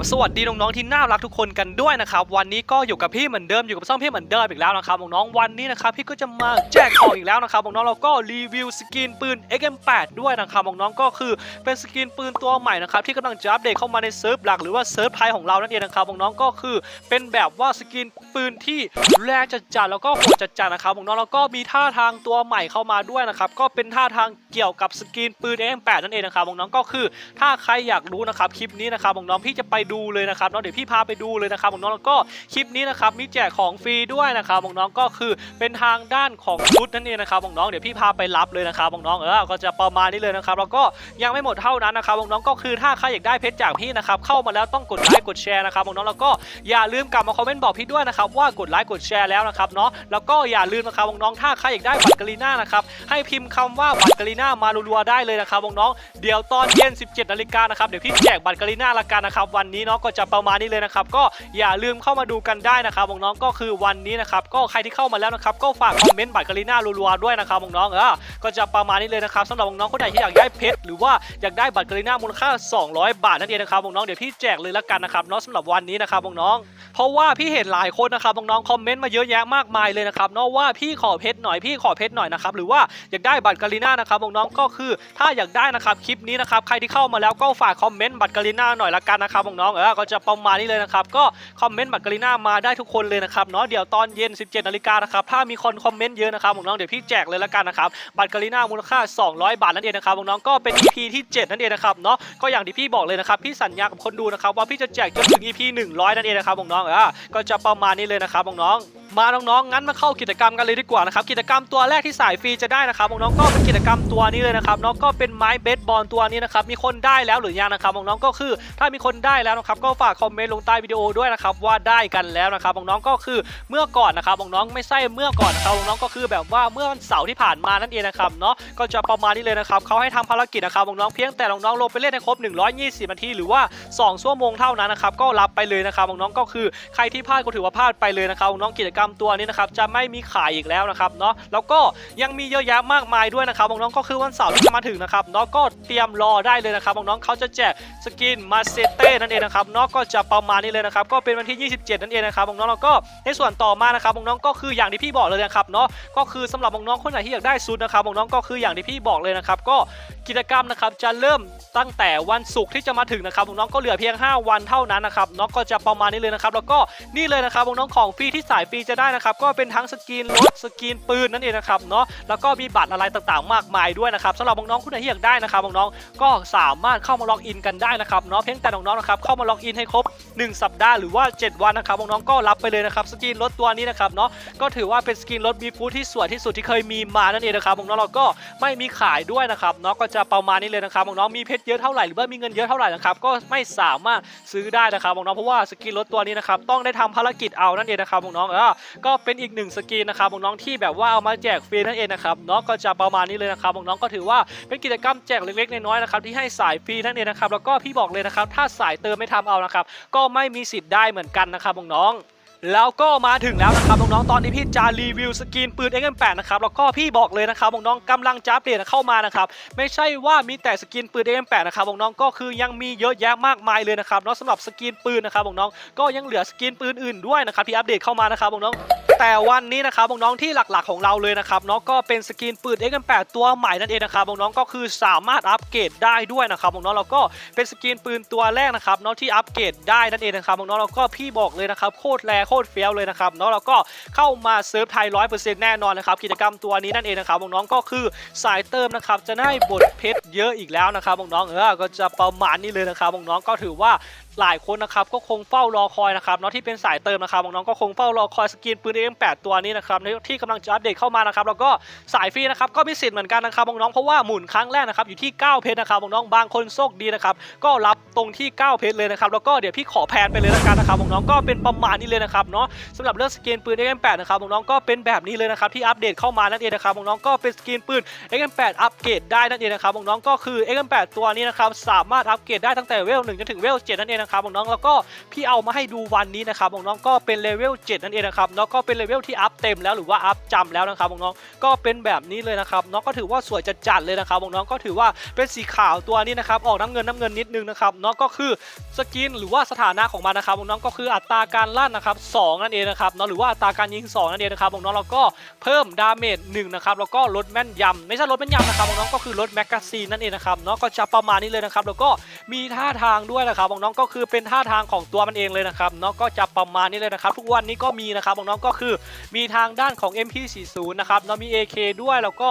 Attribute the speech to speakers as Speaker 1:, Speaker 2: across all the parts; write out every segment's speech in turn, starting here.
Speaker 1: บสวัสดีน้องๆที่น่ารักทุกคนกันด้วยนะครับวันนี้ก็อยู่กับพี่เหมือนเดิมอยู่กับซ่องพี่เหมือนเดิมอีกแล้วนะครับน้องๆวันนี้นะครับพี่ก็จะมาแจกของอีกแล้วนะครับน้องๆเราก็รีวิวสกินปืน XM8 ด้วยนะครับน้องๆก็คือเป็นสกินปืนตัวใหม่นะครับที่กำลังจะอัปเดตเข้ามาในเซิร์ฟหลักหรือว่าเซิร์ฟไทยของเรานั่นเองนะครับน้องๆก็คือเป็นแบบว่าสกินปืนที่แรงจัดๆแล้วก็โหดจัดๆนะครับน้องๆแล้วก็มีท่าทางตัวใหม่เข้ามาด้วยนะครับก็เป็นท่าทางเกี่ยวกับสกินปืน XM8 นั่นเองนะครับน้องๆก็คือถ้าใครอยากรู้นะครับคลิปนี้นะครับน้องๆพี่จะไปดูเลยนะครับเนาะเดี๋ยวพี่พาไปดูเลยนะครับน้องแล้วก็คลิปนี้นะครับมีแจกของฟรีด้วยนะครับน้องก็คือเป็นทางด้านของชุดนั่นเองนะครับน้องเดี๋ยวพี่พาไปรับเลยนะครับน้องเออก็จะประมาณนี้เลยนะครับแล้วก็ยังไม่หมดเท่านั้นนะครับน้องก็คือถ้าใครอยากได้เพชรจากพี่นะครับเข้ามาแล้วต้องกดไลค์กดแชร์นะครับน้องแล้วก็อย่าลืมกลับมาคอมเมนต์บอกพี่ด้วยนะครับว่ากดไลค์กดแชร์แล้วนะครับเนาะแล้วก็อย่าลืมนะครับน้องถ้าใครอยากได้บัตรกรีน่านะครับให้พิมพ์คำว่าบัตรกรีน่ามารัวๆได้เลยนะครับน้องเดี๋ยวตอนเย็น 17นาฬิกานะครับเดี๋ยวพี่แจกบัตรกรีน่าละกันนะครับวันนี้เนาะก็จะประมาณนี้เลยนะครับก็อย่าลืมเข้ามาดูกันได้นะครับน้องก็คือวันนี้นะครับก็ใครที่เข้ามาแล้วนะครับก็ฝากคอมเมนต์บัตรกรีน่ารัวๆด้วยนะครับน้องเออก็จะประมาณนี้เลยนะครับสำหรับน้องคนไหนที่อยากได้เพชรหรือว่าอยากได้บัตรกรีน่ามูลค่า 200 บาทนั่นเองนะครับน้องเดี๋ยวพี่แจกเลยละกันนะครับเนาะสำหรับวันนี้นะครับน้องเพราะว่าพี่เห็นหลายคนนะครับน้องคอมเมนต์มาเยอะแยะมากมายเลยนะครับเนาะว่าพี่ขอเพชรหน่อยพี่ขอเพชรหน่อยนะครับหรือว่าอยากได้บัตรกรีน่านะครับน้องก็คือถ้าอยากได้นะครับคลิปนี้นะครับใครที่เข้ามาแล้วก็ฝากคอมเมนต์บัตรกรีน่าหน่อยละกันนะครับน้องๆเออก็จะประมาณนี้เลยนะครับก็คอมเมนต์บัตรกรีน่ามาได้ทุกคนเลยนะครับเนาะเดี๋ยวตอนเย็น 17นาฬิกานะครับถ้ามีคนคอมเมนต์เยอะนะครับน้องเดี๋ยวพี่แจกเลยละกันนะครับบัตรกรีน่ามูลค่า 200 บาทนั่นเองนะครับน้องก็เป็น EP ที่ 7 นั่นเองนะครับเนาะก็อย่างที่พี่บอกเลยนะครับพี่สัญญากับคนดูนะครับว่าพี่จะแจกจนถึง EP 100 นั่นเองนะครับน้องเออก็จะประมาณนี้เลยนะครับน้องมาน้องๆงั้นมาเข้ากิจกรรมกันเลยดีกว่านะครับกิจกรรมตัวแรกที่สายฟรีจะได้นะครับน้องๆก็เป็นกิจกรรมตัวนี้เลยนะครับน้องก็เป็นไม้เบสบอลตัวนี้นะครับมีคนได้แล้วหรือยังนะครับน้องๆก็คือ ถ้ามีคนได้แล้วนะครับก็ฝากคอมเมนต์ลงใต้วิดีโอด้วยนะครับว่าได้กันแล้วนะครับน้องๆก็คือเมื่อก่อนนะครับน้องๆไม่ใช่เมื่อก่อนนะครับน้องๆก็คือแบบว่าเมื่อวันเสาร์ที่ผ่านมานั่นเองนะครับเนาะก็จะประมาณนี้เลยนะครับเขาให้ทำภารกิจนะครับน้องๆเพียงแต่น้องๆลงไปเล่นให้ครบ 120นาทีหรือว่า 2 ชั่วโมงเท่านั้นนะครับก็รับไปเลยนะครับน้องๆก็คือใครที่พลาดก็ถือว่าพลาดไปเลยนะครับน้องกิจกรรมตัวนี้นะครับจะไม่มีขายอีกแล้วนะครับเนาะแล้วก็ยังมีเยอะแยะมากมายด้วยนะครับน้องๆก็คือวันเสาร์ที่จะมาถึงนะครับเนาะก็เตรียมรอได้เลยนะครับน้องๆเขาจะแจกสกินมาเซเต้นั่นเองนะครับเนาะก็จะประมาณนี้เลยนะครับก็เป็นวันที่ 27 นั่นเองนะครับน้องๆแล้วก็ในส่วนต่อมานะครับน้องๆก็คืออย่างที่พี่บอกเลยนะครับเนาะก็คือสำหรับน้องๆคนไหนที่อยากได้ซูดนะครับน้องๆก็คืออย่างที่พี่บอกเลยนะครับก็ กิจกรรมนะครับจะเริ่มตั้งแต่วันศุกร์ที่จะมาถึงนะครับน้องก็เหลือเพียง 5 วันเท่านั้นนะครับเนาะก็จะประมาณนี้เลยนะครับแล้วก็นี่เลยนะครับน้องของฟรีที่สายฟรีจะได้นะครับก็เป็นทั้งสกินรถสกินปืนนั่นเองนะครับเนาะแล้วก็มีบัตรอะไรต่างๆ มากมายด้วยนะครับสำหรับน้องๆคนไหนที่อยากได้นะครับน้องๆก็สามารถเข้ามาล็อกอินกันได้นะครับเนาะเพียงแต่น้องๆนะครับเข้ามาล็อกอินให้ครบ 1 สัปดาห์หรือว่า 7 วันนะครับน้องๆก็รับไปเลยนะครับสกินรถตัวนี้นะครับเนาะก็ถือว่าเป็นสกินรถบีฟูที่สวยที่สุดที่เคยมีมานั่นเองนะครับน้องๆเราก็ไม่มีขายด้วยนะครับเนาะก็จะประมาณนี้เลยนะครับน้องๆมีเพชรเยอะเท่าไหร่หรือว่ามีเงินเยอะเท่าไหร่นะครับก็ไม่สามารถซื้อได้นะครับน้องๆเพราะว่าสกินรถตัวนี้นะครับต้องได้ทำภารกิจเอานั่นเองนะครับน้องๆเออก็เป็นอีกหนึ่งสกินนะครับน้องๆที่แบบว่าเอามาแจกฟรีนั่นเองนะครับเนาะก็จะประมาณนี้เลยนะครับน้องๆก็ถือว่าเป็นกิจกรรมแจกเล็กๆน้อยๆนะครับที่ให้สายฟรีนั่นเองนะครับแล้วก็พี่บอกเลยนะครับถ้าสายเติมไม่ทำเอานะครับก็ไม่มีสิทธิ์ได้เหมือนกันนะครับน้องๆ แล้วก็มาถึงแล้วนะครับน้องๆตอนนี้พี่จะรีวิวสกินปืน XM8 นะครับแล้วก็พี่บอกเลยนะครับน้องๆกำลังจะเปลี่ยนเข้ามานะครับไม่ใช่ว่ามีแต่สกินปืน XM8 นะครับน้องๆก็คือยังมีเยอะแยะมากมายเลยนะครับเนาะสำหรับสกินปืนนะครับน้องๆก็ยังเหลือสกินปืนอื่นด้วยนะครับที่อัปเดตเข้ามานะครับน้องๆ แต่วันนี้นะครับน้องๆที่หลักๆของเราเลยนะครับเนาะก็เป็นสกินปืน XM8 ตัวใหม่นั่นเองนะครับน้องๆก็คือสามารถอัปเกรดได้ด้วยนะครับน้องๆแล้วก็เป็นสกินปืนตัวแรกนะครับเนาะที่อัปเกรดได้นั่นเองนะครับน้องๆแล้วก็พี่บอกเลยนะครับโคตรแรงโคตรเฟี้ยวเลยนะครับเนาะแล้วก็เข้ามาเซิร์ฟไทยร้อยเปอร์เซ็นต์แน่นอนนะครับกิจกรรมตัวนี้นั่นเองนะครับน้องๆก็คือสายเติมนะครับจะได้บทเพชรเยอะอีกแล้วนะครับน้องๆเออก็จะประมาณนี้เลยนะครับน้องๆก็ถือว่าหลายคนนะครับก็คงเฝ้ารอคอยนะครับเนาะที่เป็นสายเติมนะครับน้องๆก็คงเฝ้ารอคอยสกินปืน M8 ตัวนี้นะครับที่กำลังจะอัปเดตเข้ามานะครับแล้วก็สายฟรีนะครับก็มีสิทธิ์เหมือนกันนะครับน้องๆเพราะว่าหมุนครั้งแรกนะครับอยู่ที่ 9 เพชรนะครับน้องๆบางคนโชคดีนะครับก็รับตรงที่ 9 เพชรเลยนะครับแล้วก็เดี๋ยวพี่ขอแพนไปเลยละกันนะครับน้องๆก็เป็นประมาณนี้เลยนะครับเนาะสำหรับเรื่องสกินปืน M8 นะครับน้องๆก็เป็นแบบนี้เลยนะครับที่อัปเดตเข้ามานั่นเองนะครับน้องๆก็เป็นสกินปืน M8 อัปเกรดได้นั่นเองนะครับน้องๆก็คือ M8 ตัวนี้นะครับสามารถอัปเกรดได้ตั้งแต่เวล1จนถึงเวล7นั่นเองนะครับน้องๆแล้วก็พี่เอามาให้ดูวันนี้นะครับน้องๆก็เป็นเลเวล7นั่นเองนะครับเนาะก็เป็นเลเวลที่อัพเต็มแล้วหรือว่าอัพจำแล้วนะครับน้องๆก็เป็นแบบนี้เลยนะครับเนาะก็ถือว่าสวยจัดๆเลยนะครับน้องๆก็ถือว่าเป็นสีขาวตัวนี้นะครับออกน้ำเงินน้ำเงินนิดนึงนะครับเนาะก็คือสกินหรือว่าสถานะของมันนะครับน้องก็คืออัตราการลั่นนะครับสองนั่นเองนะครับเนาะหรือว่าอัตราการยิงสองนั่นเองนะครับน้องแล้วก็เพิ่มดาเมจหนึ่งนะครับแล้วก็ลดแม่นยำไม่ใช่ลดแม่นยำนะครับน้องก็คือลดแมกกาซีนนั่นเองนะครับเนาะก็จะประมาณนี้เลยนะครับแล้วก็มีท่าทางด้วยนะครับน้องก็คือเป็นท่าทางของตัวมันเองเลยนะครับเนาะก็จะประมาณนี้เลยนะครับ ทุกวันนี้ก็มีนะครับน้องๆก็คือมีทางด้านของ MP40 นะครับเนาะมี AK ด้วยแล้วก็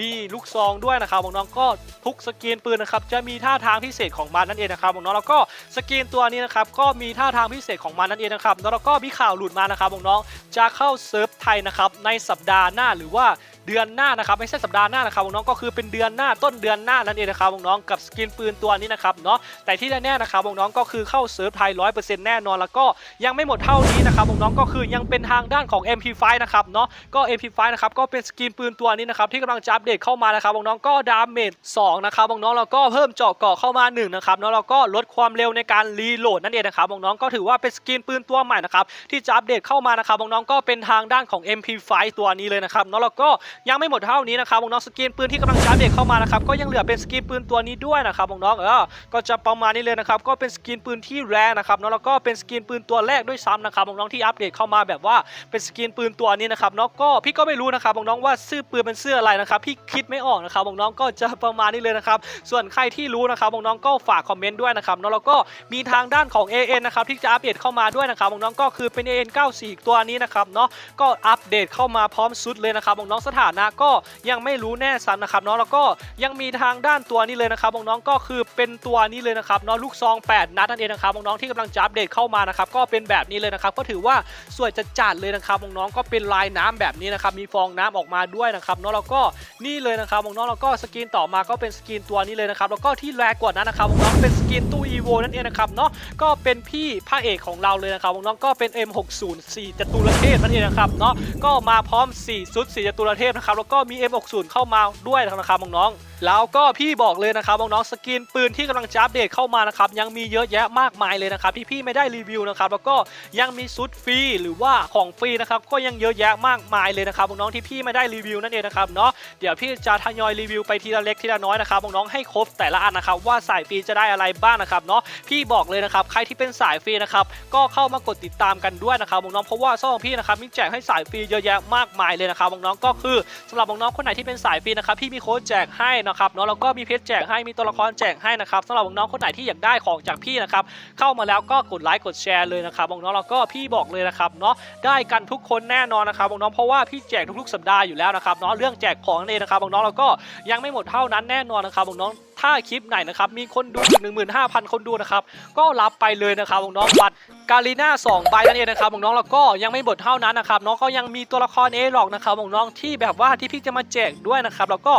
Speaker 1: มีลูกซองด้วยนะครับน้องๆก็ทุกสกินปืนนะครับจะมีท่าทางพิเศษของมันนั่นเองนะครับน้องๆแล้วก็สกินตัวนี้นะครับก็มีท่าทางพิเศษของมันนั่นเองนะครับแล้วก็มีข่าวหลุดมานะครับน้องๆจะเข้าเซิร์ฟไทยนะครับในสัปดาห์หน้าหรือว่าเดือนหน้านะครับไม่ใช่สัปดาห์หน้านะครับน้องก็คือเป็นเดือนหน้าต้นเดือนหน้านั่นเองนะครับน้องกับสกินปืนตัวนี้นะครับเนาะแต่ที่แน่ๆนะครับน้องก็คือเข้าเซิร์ฟไทย100%แน่นอนแล้วก็ยังไม่หมดเท่านี้นะครับน้องก็คือยังเป็นทางด้านของ MP5 นะครับเนาะก็ MP5 นะครับก็เป็นสกินปืนตัวนี้นะครับที่กำลังจะอัปเดตเข้ามานะครับน้องก็ดาเมจ2นะครับน้องแล้วก็เพิ่มเจาะเกาะเข้ามา1นะครับเนาะแล้วก็ลดความเร็วในการรีโหลดนั่นเองนะครับน้องก็ถือว่าเป็นสกินปืนตัวใหม่นะครับที่จะอัปเดตเข้ามานะครับน้องก็เป็นทางด้านของ MP5 ตัวนี้เลยนะครับเนาะแล้วก็ยังไม่หมดเท่านี้นะครับน้องสกินปืนที่กำลังจะอัปเดตเข้ามานะครับก็ยังเหลือเป็นสกินปืนตัวนี้ด้วยนะครับน้องเออก็จะประมาณนี้เลยนะครับก็เป็นสกินปืนที่แรงนะครับเนาะแล้วก็เป็นสกินปืนตัวแรกด้วยซ้ำนะครับน้องที่อัปเดตเข้ามาแบบว่าเป็นสกินปืนตัวนี้นะครับเนาะก็พี่ก็ไม่รู้นะครับน้องว่าชื่อปืนเป็นเสื้ออะไรนะครับพี่คิดไม่ออกนะครับน้องก็จะประมาณนี้เลยนะครับส่วนใครที่รู้นะครับน้องก็ฝากคอมเมนต์ด้วยนะครับเนาะแล้วก็มีทางด้านของ AN นะครับที่จะอัปเดตเข้ามาด้วยนะครับน้องก็คือเป็น AN 94 ตัวนี้นะครับเนาะก็อัปเดตเข้ามาพร้อมสุดเลยนะครับน้องสถานะก็ยังไม่รู้แน่สันนะครับเนาะแล้วก็ยังมีทางด้านตัวนี้เลยนะครับน้องๆก็คือเป็นตัวนี้เลยนะครับเนาะลูกซอง 8 นัดนั่นเองนะครับน้องๆที่กำลังจะอัปเดตเข้ามานะครับก็เป็นแบบนี้เลยนะครับก็ถือว่าสวยจัดจัดเลยนะครับน้องๆก็เป็นลายน้ำแบบนี้นะครับมีฟองน้ำออกมาด้วยนะครับเนาะแล้วก็นี่เลยนะครับน้องๆแล้วก็สกินต่อมาก็เป็นสกินตัวนี้เลยนะครับแล้วก็ที่แรงกว่านั้นนะครับน้องเป็นสกินตู้อีโวนั่นเองนะครับเนาะก็เป็นพี่พระเอกของเราเลยนะครับน้องก็เป็น M604 จตุรเทพนั่นเองนะครับเนาะก็มาพร้อม 4 ชุด 4จตุรเทพนะครับแล้วก็มี M60 เข้ามาด้วยนะครับน้องๆแล้วก็พี่บอกเลยนะครับน้องๆสกินปืนที่กำลังจะอัปเดตเข้ามานะครับยังมีเยอะแยะมากมายเลยนะครับที่พี่ไม่ได้รีวิวนะครับแล้วก็ยังมีซุดฟรีหรือว่าของฟรีนะครับก็ยังเยอะแยะมากมายเลยนะครับน้องๆที่พี่ไม่ได้รีวิวนั่นเองนะครับเนาะเดี๋ยวพี่จะทยอยรีวิวไปทีละเล็กทีละน้อยนะครับน้องๆให้ครบแต่ละอันนะครับว่าสายฟรีจะได้อะไรบ้างนะครับเนาะพี่บอกเลยนะครับใครที่เป็นสายฟรีนะครับก็เข้ามากดติดตามกันด้วยนะครับน้องๆเพราะว่าช่องของพี่นะครับมีแจกให้สายฟรีเยอะแยะมากมายเลยนะครับน้องๆก็คือสำหรับน้องๆคนไหนที่เป็นสายฟรีนะครับพี่มีโค้ดแจกให้นะครับเนาะแล้วก็มีเพชรแจกให้มีตัวละครแจกให้นะครับสำหรับน้องๆคนไหนที่อยากได้ของจากพี่นะครับเข้ามาแล้วก็กดไลค์กดแชร์เลยนะครับน้องๆแล้วก็พี่บอกเลยนะครับเนาะได้กันทุกคนแน่นอนนะครับน้องๆเพราะว่าพี่แจกทุกๆสัปดาห์อยู่แล้วนะครับเนาะเรื่องแจกของนี่นะครับน้องๆแล้วก็ยังไม่หมดเท่านั้นแน่นอนนะครับน้องๆถ้าคลิปไหนนะครับมีคนดูถึง15,000 คนดูนะครับก็รับไปเลยนะครับน้องๆบัตร กาลีน่า2ใบนั่นเองนะครับของน้องแล้วก็ยังไม่หมดเท่านั้นนะครับน้องก็ยังมีตัวละครเอหลอกนะครับของน้องที่แบบว่าที่พี่จะมาแจกด้วยนะครับแล้วก็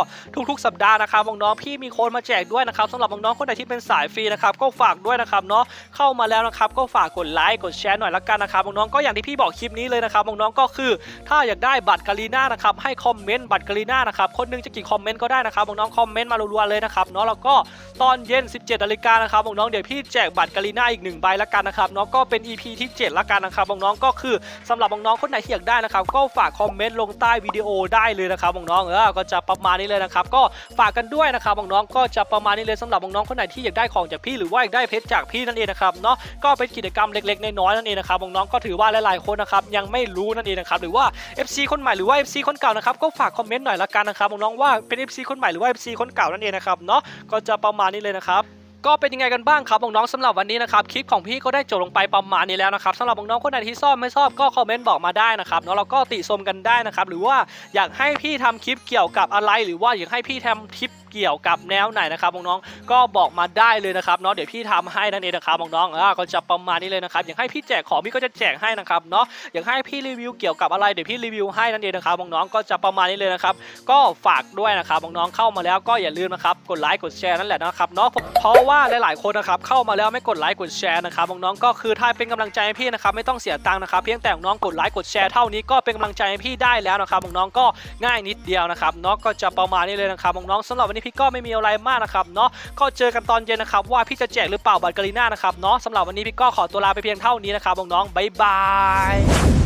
Speaker 1: ทุกๆ สัปดาห์นะครับของน้องพี่มีโค้ดมาแจกด้วยนะครับสำหรับของน้องคนไหนที่เป็นสายฟรีนะครับก็ฝากด้วยนะครับเนาะเข้ามาแล้วนะครับก็ฝากกดไลค์กดแชร์หน่อยละกันนะครับของน้องก็อย่างที่พี่บอกคลิปนี้เลยนะครับของน้องก็คือ ถ้าอยากได้บัตรกาลีน่านะครับให้คอมเมนต์บัตรกาลีน่านะครับคนหนึงจะกี่คอมเมนต์ก็ได้นะครับน้องคอมเมนต์มารัวๆเลยนะครับเนาะแล้วก็ตอนเย็น 17นาฬิกานะครับน้องเดี๋ยวพี่แจกบัตรกาลีน่าอีกหนึ่งใบละกันนะครับเนาะก็เป็น EP ที่ 7 ละกันนะครับน้องก็คือสำหรับน้องคนไหนที่อยากได้นะครับก็ฝากคอมเมนต์ลงใต้วิดีโอได้เลยนะครับน้องเออก็จะประมาณนี้เลยนะครับก็ฝากกันด้วยนะครับน้องก็จะประมาณนี้เลยสำหรับน้องคนไหนที่อยากได้ของจากพี่หรือว่าอยากได้เพชรจากพี่นั่นเองนะครับเนาะก็เป็นกิจกรรมเล็กๆน้อยๆนั่นเองนะครับน้องก็ถือว่าหลายๆคนนะครับยังไม่รู้นั่นเองนะครับหรือว่า FC คนใหม่หรือว่า FC คนเก่านะครับก็ฝากคอมเมนต์หน่อยละกันนะครับน้องว่าเป็น FC คนใหม่หรือว่า FC คนเก่านั่นเองนะครับเนาะก็จะประมาณนี้เลยนะครับ ก็เป็นยังไงกันบ้างครับน้องๆสำหรับวันนี้นะครับคลิปของพี่ก็ได้จบลงไปประมาณนี้แล้วนะครับสำหรับน้องๆคนไหนที่ชอบไม่ชอบก็คอมเมนต์บอกมาได้นะครับเนาะแล้วก็ติชมกันได้นะครับหรือว่าอยากให้พี่ทำคลิปเกี่ยวกับอะไร หรือว่าอยากให้พี่ทำคลิปเกี่ยวกับแนวไหนนะครับน้องๆก็บอกมาได้เลยนะครับเนาะเดี๋ยวพี่ทำให้นั่นเองนะครับน้องๆอ่าก็จะประมาณนี้เลยนะครับอยากให้พี่แจกของพี่ก็จะแจกให้นะครับเนาะอยากให้พี่รีวิวเกี่ยวกับอะไรเดี๋ยวพี่รีวิวให้นั่นเองนะครับน้องๆก็จะประมาณนี้เลยนะครับก็ฝากด้วยนะครับน้องๆเข้ามาแล้วก็อย่าลืมนะครับกดไลค์กดแชร์นั่นแหละนะครับเนาะเพราะว่าว่าหลายๆคนนะครับเข้ามาแล้วไม่กดไลค์กดแชร์นะครับน้องๆก็คือถ้าเป็นกำลังใจให้พี่นะครับไม่ต้องเสียตังค์นะครับเพียงแต่น้องกดไลค์กดแชร์เท่านี้ก็เป็นกำลังใจให้พี่ได้แล้วนะครับน้องๆก็ง่ายนิดเดียวนะครับเนาะก็จะประมาณนี้เลยนะครับน้องๆสำหรับวันนี้พี่ก็ไม่มีอะไรมากนะครับเนาะก็เจอกันตอนเย็นนะครับว่าพี่จะแจกหรือเปล่าบัตรกาลีน่านะครับเนาะสำหรับวันนี้พี่ก็ขอตัวลาไปเพียงเท่านี้นะครับน้องๆบ๊ายบาย